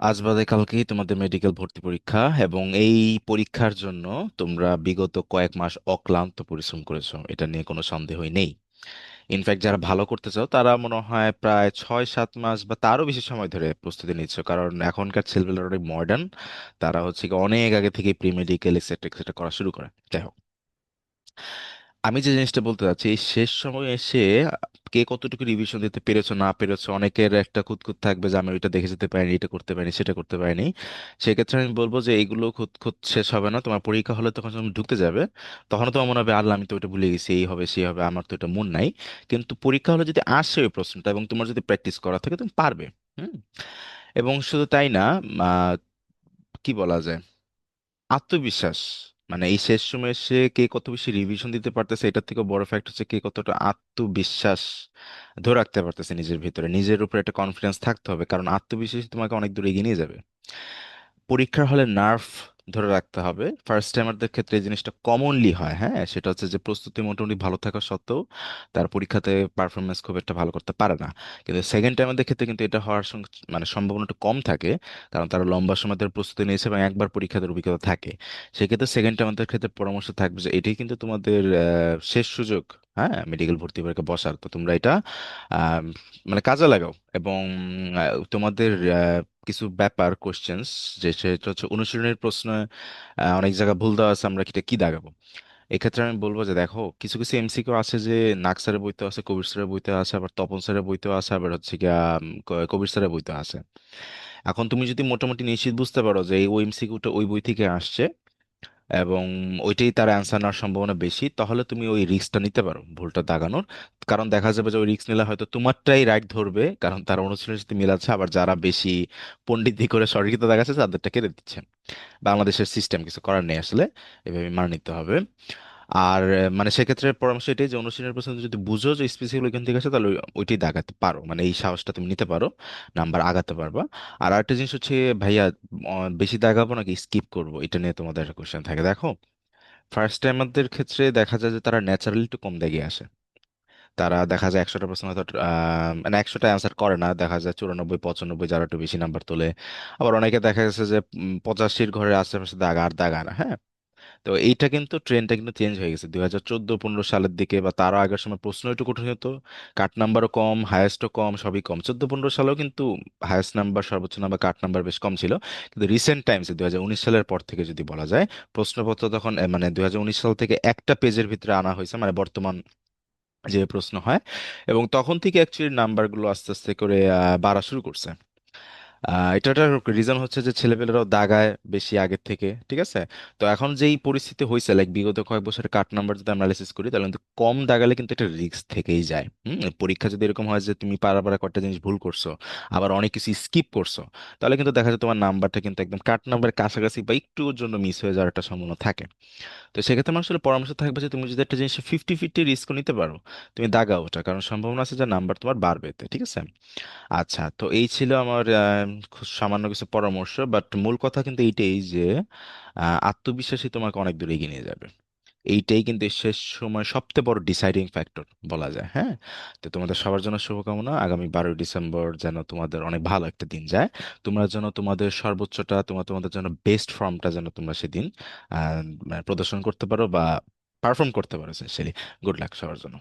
আজ বাদে কালকেই তোমাদের মেডিকেল ভর্তি পরীক্ষা এবং এই পরীক্ষার জন্য তোমরা বিগত কয়েক মাস অক্লান্ত পরিশ্রম করেছ। এটা নিয়ে কোনো সন্দেহই নেই। ইনফ্যাক্ট যারা ভালো করতে চাও, তারা মনে হয় প্রায় ছয় সাত মাস বা তারও বেশি সময় ধরে প্রস্তুতি নিচ্ছ। কারণ এখনকার ছেলেপেলেরা অনেক মডার্ন তারা হচ্ছে অনেক আগে থেকে প্রি মেডিকেল এক্সেট্রা এক্সেট্রা করা শুরু করে। যাই হোক। আমি যে জিনিসটা বলতে চাচ্ছি, এই শেষ সময়ে এসে কে কতটুকু রিভিশন দিতে পেরেছ, না পেরেছ, অনেকের একটা খুঁতখুঁত থাকবে যে আমি ওইটা দেখে যেতে পারিনি, এটা করতে পারিনি, সেটা করতে পারিনি। সেক্ষেত্রে আমি বলব যে এইগুলো খুঁতখুঁত শেষ হবে না। তোমার পরীক্ষা হলে তখন যখন ঢুকতে যাবে তখন তোমার মনে হবে, আল্লাহ, আমি তো ওটা ভুলে গেছি, এই হবে, সেই হবে, আমার তো এটা মন নাই। কিন্তু পরীক্ষা হলে যদি আসে ওই প্রশ্নটা এবং তোমার যদি প্র্যাকটিস করা থাকে, তুমি পারবে। হুম? এবং শুধু তাই না কি বলা যায়? আত্মবিশ্বাস মানে এই শেষ সময়ে সে কে কত বেশি রিভিশন দিতে পারতেছে, এটার থেকে বড় ফ্যাক্ট হচ্ছে কে কতটা আত্মবিশ্বাস ধরে রাখতে পারতেছে নিজের ভিতরে। নিজের উপরে একটা কনফিডেন্স থাকতে হবে, কারণ আত্মবিশ্বাস তোমাকে অনেক দূর এগিয়ে নিয়ে যাবে। পরীক্ষার হলে নার্ভ ধরে রাখতে হবে। ফার্স্ট টাইমারদের ক্ষেত্রে এই জিনিসটা কমনলি হয় হ্যাঁ? সেটা হচ্ছে যে প্রস্তুতি মোটামুটি ভালো থাকা সত্ত্বেও তার পরীক্ষাতে পারফরমেন্স খুব একটা ভালো করতে পারে না। কিন্তু সেকেন্ড টাইমারদের ক্ষেত্রে কিন্তু এটা হওয়ার মানে সম্ভাবনাটা কম থাকে, কারণ তারা লম্বা সময় ধরে প্রস্তুতি নিয়েছে এবং একবার পরীক্ষাতে অভিজ্ঞতা থাকে। সেক্ষেত্রে সেকেন্ড টাইমারদের ক্ষেত্রে পরামর্শ থাকবে যে এটাই কিন্তু তোমাদের শেষ সুযোগ। হ্যাঁ মেডিকেল ভর্তি পরীক্ষা বসার। তো তোমরা এটা মানে কাজে লাগাও। এবং তোমাদের কিছু ব্যাপার কোশ্চেন্স যে সেটা হচ্ছে অনুশীলনের প্রশ্ন অনেক জায়গায় ভুল দেওয়া আছে, আমরা এটা কি দাগাবো? এক্ষেত্রে আমি বলব যে দেখো, কিছু কিছু এমসিকিউ আছে যে নাক স্যারের বইতে আছে কবির স্যারের বইতে আছে, আবার তপন স্যারের বইতেও আছে, আবার হচ্ছে গিয়া কবির স্যারের বইতে আছে। এখন তুমি যদি মোটামুটি নিশ্চিত বুঝতে পারো যে এই ওই এমসিকিউটা ওই বই থেকে আসছে এবং ওইটাই তার অ্যান্সার নেওয়ার সম্ভাবনা বেশি, তাহলে তুমি ওই রিস্কটা নিতে পারো, ভুলটা দাগানোর। কারণ দেখা যাবে যে ওই রিস্ক নিলে হয়তো তোমারটাই রাইট ধরবে, কারণ তার অনুশীলনের সাথে মিল আছে, আবার যারা বেশি পণ্ডিতি করে সঠিকতা দেখাচ্ছে তাদেরটা কেড়ে দিচ্ছে বাংলাদেশের সিস্টেম কিছু করার নেই আসলে, এভাবে মানে নিতে হবে। আর মানে সেক্ষেত্রে পরামর্শ এটাই যে অনুশীলনের প্রশ্ন যদি বুঝো যে স্পেসিফিক ওইখান থেকে আসে, তাহলে ওই- ওইটাই পারো। মানে এই সাহসটা তুমি নিতে পারো, নাম্বার আগাতে পারবা। আর আরেকটা জিনিস হচ্ছে, ভাইয়া বেশি দাগাবো নাকি স্কিপ করব? এটা নিয়ে তোমাদের একটা কোশ্চেন থাকে। দেখো ফার্স্ট টাইমারদের ক্ষেত্রে দেখা যায় যে তারা ন্যাচারালি একটু কম দাগিয়ে আসে। তারা দেখা যায় একশোটা প্রশ্ন হয়তো মানে একশোটা অ্যান্সার করে না। দেখা যায় চুরানব্বই, পঁচানব্বই যারা একটু বেশি নাম্বার তোলে। আবার অনেকে দেখা গেছে যে পঁচাশির ঘরের আশেপাশে দাগা আর দাগা না হ্যাঁ? তো এইটা কিন্তু ট্রেনটা কিন্তু চেঞ্জ হয়ে গেছে। দুই হাজার চোদ্দ, পনেরো সালের দিকে বা তারও আগের সময় প্রশ্ন একটু কঠিন হতো। কাট নাম্বারও কম হায়েস্টও কম, সবই কম। চোদ্দ, পনেরো সালেও কিন্তু হায়েস্ট নাম্বার সর্বোচ্চ নাম্বার কাট নাম্বার বেশ কম ছিল। কিন্তু রিসেন্ট টাইমসে দুই হাজার উনিশ সালের পর থেকে যদি বলা যায়, প্রশ্নপত্র তখন মানে দুই হাজার উনিশ সাল থেকে একটা পেজের ভিতরে আনা হয়েছে মানে বর্তমান যে প্রশ্ন হয়। এবং তখন থেকে অ্যাকচুয়ালি নাম্বারগুলো আস্তে আস্তে করে বাড়া শুরু করছে। এটা একটা রিজন হচ্ছে যে ছেলেপেলেরাও দাগায় বেশি আগের থেকে, ঠিক আছে? তো এখন যেই পরিস্থিতি হয়েছে লাইক বিগত কয়েক বছরের কাট নাম্বার যদি অ্যানালাইসিস করি, তাহলে কিন্তু কম দাগালে কিন্তু এটা রিস্ক থেকেই যায়। হুম? পরীক্ষা যদি এরকম হয় যে তুমি পারা পারা কয়েকটা জিনিস ভুল করছ, আবার অনেক কিছু স্কিপ করছ, তাহলে কিন্তু দেখা যায় তোমার নাম্বারটা কিন্তু একদম কাট নাম্বারের কাছাকাছি বা একটুর জন্য মিস হয়ে যাওয়ার একটা সম্ভাবনা থাকে। তো সেক্ষেত্রে আমার আসলে পরামর্শ থাকবে যে তুমি যদি একটা জিনিস ফিফটি ফিফটি রিস্ক নিতে পারো, তুমি দাগাও ওটা, কারণ সম্ভাবনা আছে যে নাম্বার তোমার বাড়বে ঠিক আছে? আচ্ছা তো এই ছিল আমার সামান্য কিছু পরামর্শ বাট মূল কথা কিন্তু এইটাই যে আত্মবিশ্বাসী তোমাকে অনেক দূর এগিয়ে নিয়ে যাবে। এইটাই কিন্তু শেষ সময় সবচেয়ে বড় ডিসাইডিং ফ্যাক্টর বলা যায় হ্যাঁ? তো তোমাদের সবার জন্য শুভকামনা। আগামী বারোই ডিসেম্বর যেন তোমাদের অনেক ভালো একটা দিন যায়। তোমরা যেন তোমাদের সর্বোচ্চটা, তোমার, তোমাদের জন্য বেস্ট ফর্মটা যেন তোমরা সেদিন মানে প্রদর্শন করতে পারো বা পারফর্ম করতে পারো স্পেশালি গুড লাক সবার জন্য।